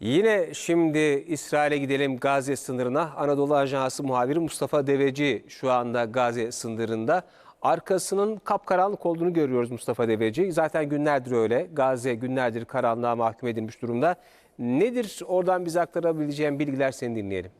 Yine şimdi İsrail'e gidelim Gazze sınırına. Anadolu Ajansı muhabiri Mustafa Deveci şu anda Gazze sınırında. Arkasının kapkaranlık olduğunu görüyoruz Mustafa Deveci. Zaten günlerdir öyle. Gazze günlerdir karanlığa mahkum edilmiş durumda. Nedir oradan bize aktarabileceğin bilgiler seni dinleyelim.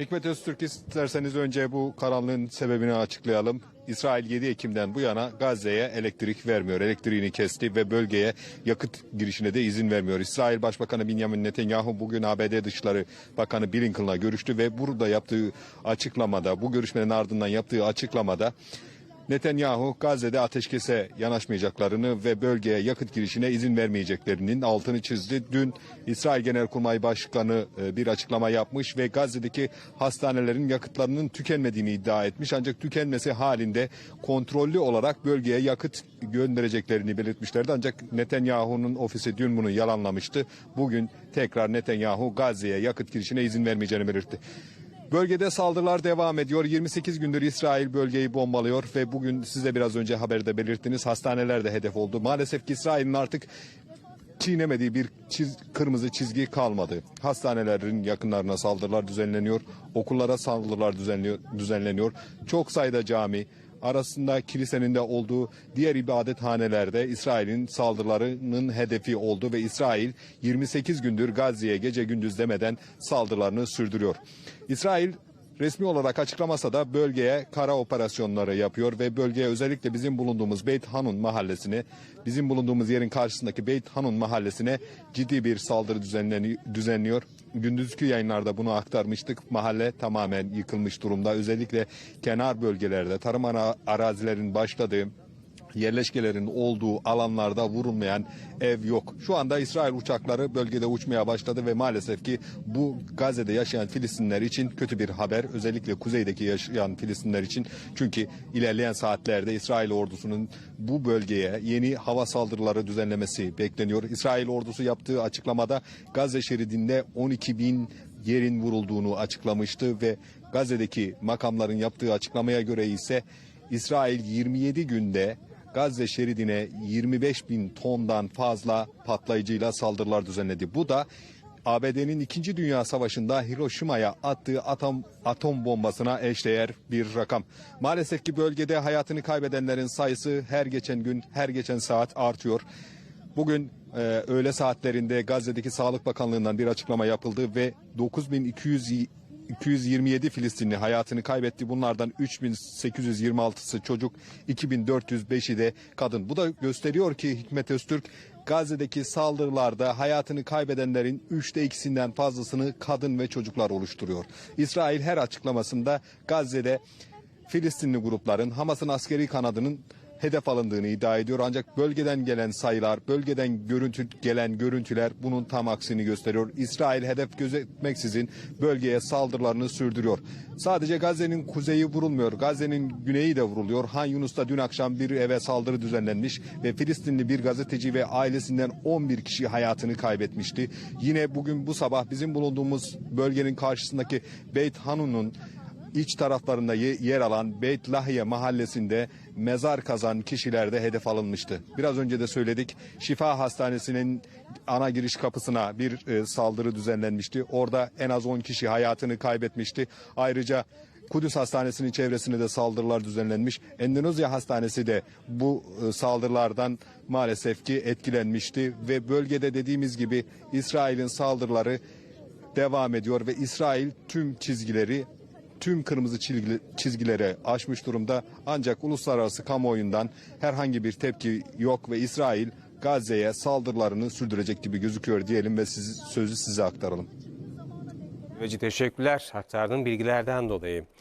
Hikmet Öztürk isterseniz önce bu karanlığın sebebini açıklayalım. İsrail 7 Ekim'den bu yana Gazze'ye elektrik vermiyor. Elektriğini kesti ve bölgeye yakıt girişine de izin vermiyor. İsrail Başbakanı Benjamin Netanyahu bugün ABD Dışişleri Bakanı Blinken'la görüştü ve burada yaptığı açıklamada, bu görüşmenin ardından yaptığı açıklamada Netanyahu Gazze'de ateşkese yanaşmayacaklarını ve bölgeye yakıt girişine izin vermeyeceklerinin altını çizdi. Dün İsrail Genelkurmay Başkanı e, bir açıklama yapmış ve Gazze'deki hastanelerin yakıtlarının tükenmediğini iddia etmiş. Ancak tükenmesi halinde kontrollü olarak bölgeye yakıt göndereceklerini belirtmişlerdi. Ancak Netanyahu'nun ofisi dün bunu yalanlamıştı. Bugün tekrar Netanyahu Gazze'ye yakıt girişine izin vermeyeceğini belirtti. Bölgede saldırılar devam ediyor. 28 gündür İsrail bölgeyi bombalıyor ve bugün siz de biraz önce haberde belirttiniz hastaneler de hedef oldu. Maalesef ki İsrail'in artık çiğnemediği bir çiz, kırmızı çizgi kalmadı. Hastanelerin yakınlarına saldırılar düzenleniyor. Okullara saldırılar düzenliyor, düzenleniyor. Çok sayıda cami, arasında kilisenin de olduğu diğer ibadethanelerde İsrail'in saldırılarının hedefi oldu ve İsrail 28 gündür Gazze'ye gece gündüz demeden saldırılarını sürdürüyor. İsrail resmi olarak açıklamasa da bölgeye kara operasyonları yapıyor ve bölgeye özellikle bizim bulunduğumuz Beit Hanun mahallesine, bizim bulunduğumuz yerin karşısındaki Beit Hanun mahallesine ciddi bir saldırı düzenliyor. Gündüzkü yayınlarda bunu aktarmıştık. Mahalle tamamen yıkılmış durumda. Özellikle kenar bölgelerde tarım ara- arazilerin başladığı yerleşkelerin olduğu alanlarda vurulmayan ev yok. Şu anda İsrail uçakları bölgede uçmaya başladı ve maalesef ki bu Gazze'de yaşayan Filistinler için kötü bir haber. Özellikle kuzeydeki yaşayan Filistinler için. Çünkü ilerleyen saatlerde İsrail ordusunun bu bölgeye yeni hava saldırıları düzenlemesi bekleniyor. İsrail ordusu yaptığı açıklamada Gazze şeridinde 12 bin yerin vurulduğunu açıklamıştı ve Gazze'deki makamların yaptığı açıklamaya göre ise İsrail 27 günde Gazze şeridine 25 bin tondan fazla patlayıcıyla saldırılar düzenledi. Bu da ABD'nin 2. Dünya Savaşı'nda Hiroşima'ya attığı atom, atom bombasına eşdeğer bir rakam. Maalesef ki bölgede hayatını kaybedenlerin sayısı her geçen gün, her geçen saat artıyor. Bugün e, öğle saatlerinde Gazze'deki Sağlık Bakanlığı'ndan bir açıklama yapıldı ve 9200 227 Filistinli hayatını kaybetti. Bunlardan 3826'sı çocuk, 2405'i de kadın. Bu da gösteriyor ki Hikmet Öztürk Gazze'deki saldırılarda hayatını kaybedenlerin üçte ikisinden fazlasını kadın ve çocuklar oluşturuyor. İsrail her açıklamasında Gazze'de Filistinli grupların Hamas'ın askeri kanadının hedef alındığını iddia ediyor. Ancak bölgeden gelen sayılar, bölgeden görüntü gelen görüntüler bunun tam aksini gösteriyor. İsrail hedef gözetmeksizin bölgeye saldırılarını sürdürüyor. Sadece Gazze'nin kuzeyi vurulmuyor. Gazze'nin güneyi de vuruluyor. Han Yunus'ta dün akşam bir eve saldırı düzenlenmiş ve Filistinli bir gazeteci ve ailesinden 11 kişi hayatını kaybetmişti. Yine bugün bu sabah bizim bulunduğumuz bölgenin karşısındaki Beit Hanun'un iç taraflarında ye- yer alan Beit Lahiye mahallesinde mezar kazan kişiler de hedef alınmıştı. Biraz önce de söyledik. Şifa Hastanesi'nin ana giriş kapısına bir e, saldırı düzenlenmişti. Orada en az 10 kişi hayatını kaybetmişti. Ayrıca Kudüs Hastanesi'nin çevresinde de saldırılar düzenlenmiş. Endonezya Hastanesi de bu e, saldırılardan maalesef ki etkilenmişti ve bölgede dediğimiz gibi İsrail'in saldırıları devam ediyor ve İsrail tüm çizgileri tüm kırmızı çizgi, çizgilere aşmış durumda. Ancak uluslararası kamuoyundan herhangi bir tepki yok ve İsrail Gazze'ye saldırılarını sürdürecek gibi gözüküyor diyelim ve siz, sözü size aktaralım. Deveci teşekkürler aktardığın bilgilerden dolayı.